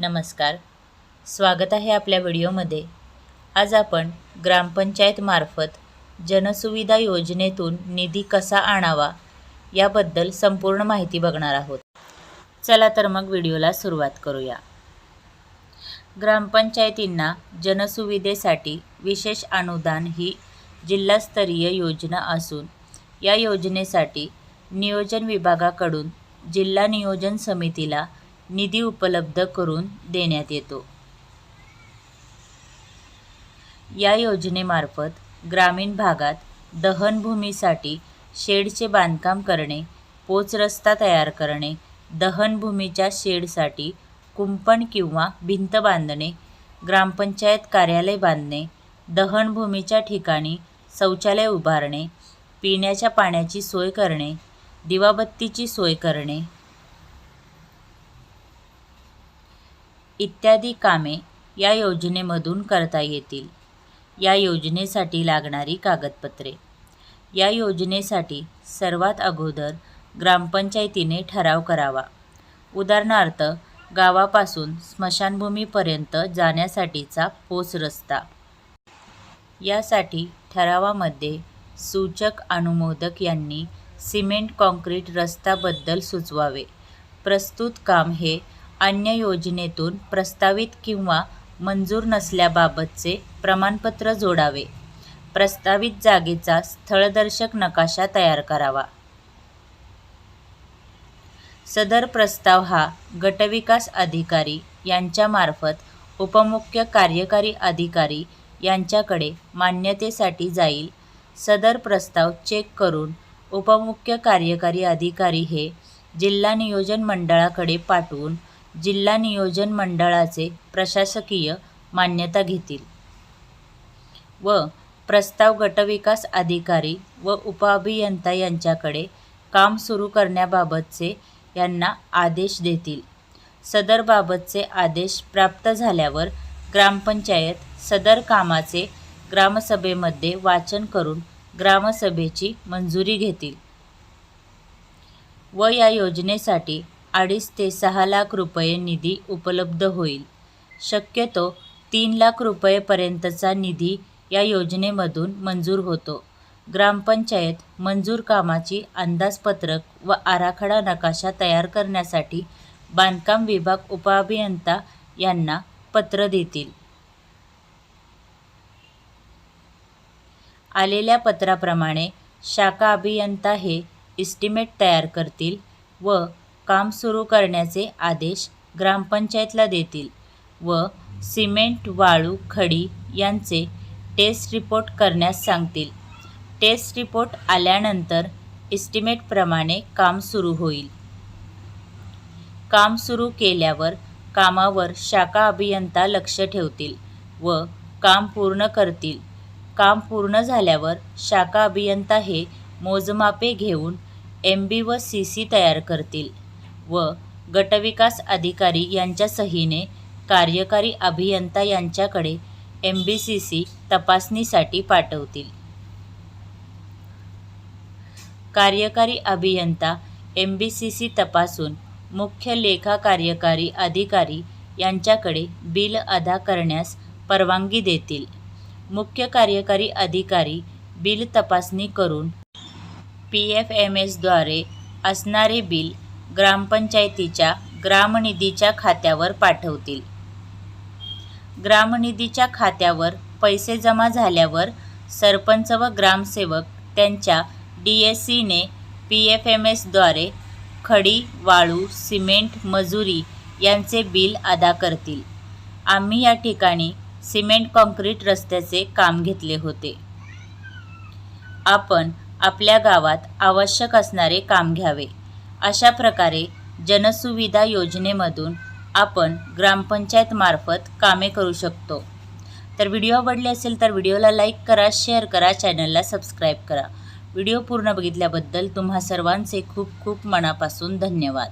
नमस्कार. स्वागत आहे आपल्या व्हिडिओमध्ये. आज आपण ग्रामपंचायतमार्फत जनसुविधा योजनेतून निधी कसा आणावा याबद्दल संपूर्ण माहिती बघणार आहोत. चला तर मग व्हिडिओला सुरुवात करूया. ग्रामपंचायतींना जनसुविधेसाठी विशेष अनुदान ही जिल्हास्तरीय योजना असून या योजनेसाठी नियोजन विभागाकडून जिल्हा नियोजन समितीला निधी उपलब्ध करून देण्यात येतो. या योजनेमार्फत ग्रामीण भागात दहनभूमीसाठी शेडचे बांधकाम करणे पोचरस्ता तयार करणे दहनभूमीच्या शेडसाठी कुंपण किंवा भिंत बांधणे ग्रामपंचायत कार्यालय बांधणे दहनभूमीच्या ठिकाणी शौचालय उभारणे पिण्याच्या पाण्याची सोय करणे दिवाबत्तीची सोय करणे इत्यादी कामे या योजनेमधून करता येतील. या योजनेसाठी लागणारी कागदपत्रे. या योजनेसाठी सर्वात अगोदर ग्रामपंचायतीने ठराव करावा. उदाहरणार्थ गावापासून स्मशानभूमीपर्यंत जाण्यासाठीचा पोच रस्ता. यासाठी ठरावामध्ये सूचक अनुमोदक यांनी सिमेंट कॉन्क्रीट रस्ताबद्दल सुचवावे. प्रस्तुत काम हे अन्य योजनेतून प्रस्तावित किंवा मंजूर नसल्याबाबतचे प्रमाणपत्र जोडावे. प्रस्तावित जागेचा स्थळदर्शक नकाशा तयार करावा. सदर प्रस्ताव हा गटविकास अधिकारी यांच्यामार्फत उपमुख्य कार्यकारी अधिकारी यांच्याकडे मान्यतेसाठी जाईल. सदर प्रस्ताव चेक करून उपमुख्य कार्यकारी अधिकारी हे जिल्हा नियोजन मंडळाकडे पाठवून जिल्हा नियोजन मंडळाचे प्रशासकीय मान्यता घेतील व प्रस्ताव गटविकास अधिकारी व उपअभियंता यांच्याकडे काम सुरू करण्याबाबतचे यांना आदेश देतील. सदरबाबतचे आदेश प्राप्त झाल्यावर ग्रामपंचायत सदर कामाचे ग्रामसभेमध्ये वाचन करून ग्रामसभेची मंजुरी घेतील व या योजनेसाठी अडीच ते सहा लाख रुपये निधी उपलब्ध होईल. शक्यतो तीन लाख रुपयेपर्यंतचा निधी या योजनेमधून मंजूर होतो. ग्रामपंचायत मंजूर कामाची अंदाजपत्रक व आराखडा नकाशा तयार करण्यासाठी बांधकाम विभाग उपअभियंता यांना पत्र देतील. आलेल्या पत्राप्रमाणे शाखा अभियंता हे इस्टिमेट तयार करतील व काम सुरू करण्याचे आदेश ग्रामपंचायतला देतील व सिमेंट वाळू खडी यांचे टेस्ट रिपोर्ट करण्यास सांगतील. टेस्ट रिपोर्ट आल्यानंतर इस्टिमेटप्रमाणे काम सुरू होईल. काम सुरू केल्यावर कामावर शाखा अभियंता लक्ष ठेवतील व काम पूर्ण करतील. काम पूर्ण झाल्यावर शाखा अभियंता हे मोजमापे घेऊन एम बी व सी सी तयार करतील. व गटविकास अधिकारी यांच्या सहीने कार्यकारी अभियंता यांच्याकडे एम बी सी सी तपासणीसाठी पाठवतील. कार्यकारी अभियंता एम बी सी सी तपासून मुख्य लेखा कार्यकारी अधिकारी यांच्याकडे बिल अदा करण्यास परवानगी देतील. मुख्य कार्यकारी अधिकारी बिल तपासणी करून पी एफ एम एसद्वारे असणारे बिल ग्रामपंचायतीच्या ग्रामनिधीच्या खात्यावर पाठवतील. ग्रामनिधीच्या खात्यावर पैसे जमा झाल्यावर सरपंच व ग्रामसेवक त्यांच्या डी एस सीने पी एफ एम एसद्वारे खडी वाळू सिमेंट मजुरी यांचे बिल अदा करतील. आम्ही या ठिकाणी सिमेंट कॉन्क्रीट रस्त्याचे काम घेतले होते. आपण आपल्या गावात आवश्यक असणारे काम घ्यावे. अशा प्रकारे जनसुविधा योजनेमधून आपण ग्रामपंचायतमार्फत कामे करू शकतो. तर व्हिडिओ आवडले असेल तर व्हिडिओला लाईक करा शेअर करा चॅनलला सबस्क्राईब करा. व्हिडिओ पूर्ण बघितल्याबद्दल तुम्हा सर्वांचे खूप खूप मनापासून धन्यवाद.